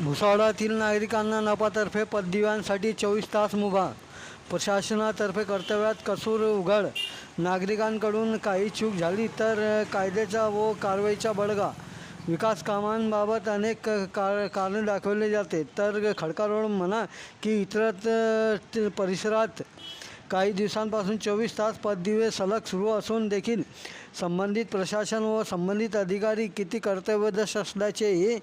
भुसावळातील नागरिकांना नपातर्फे पददिव्यांसाठी चोवीस तास मुभा. प्रशासनातर्फे कर्तव्यात कसूर उघड. नागरिकांकडून काही चूक झाली तर कायद्याचा व कारवाईचा बडगा. विकास कामांबाबत अनेक कार कारणे दाखवले जाते. तर खडका रोड म्हणा की इतरत परिसरात काही दिवसांपासून चोवीस तास पददिवे सलग सुरू असून देखील संबंधित प्रशासन व संबंधित अधिकारी किती कर्तव्यदश असल्याचे हे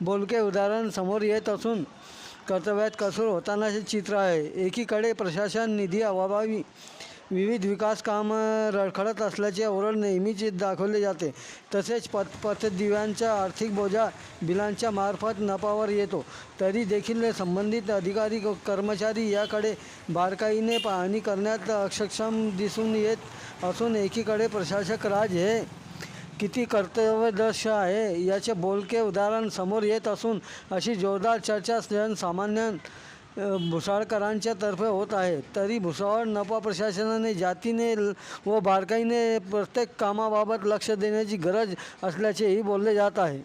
बोलके उदाहरण समोर येत असून कर्तव्यात कसूर होतानाचे चित्र आहे. एकीकडे प्रशासन निधी अभावी विविध विकास कामं रखडत असल्याचे ओरड नेहमीच दाखवले जाते. तसेच पत पथदिव्यांचा आर्थिक बोजा बिलांच्या मार्फत नफावर येतो. तरी देखील संबंधित अधिकारी कर्मचारी याकडे बारकाईने पाहणी करण्यात अक्षक्षम दिसून येत असून एकीकडे प्रशासक राज हे किती कर्तव्यदर्श आहे याचे बोलके उदाहरण समोर येत असून अशी जोरदार चर्चा जनसामान्य भुसाळकरांच्या तर्फे होत आहे. तरी भुसावळ नफा प्रशासनाने जातीने व बारकाईने प्रत्येक कामाबाबत लक्ष देण्याची गरज असल्याचेही बोलले जात आहे.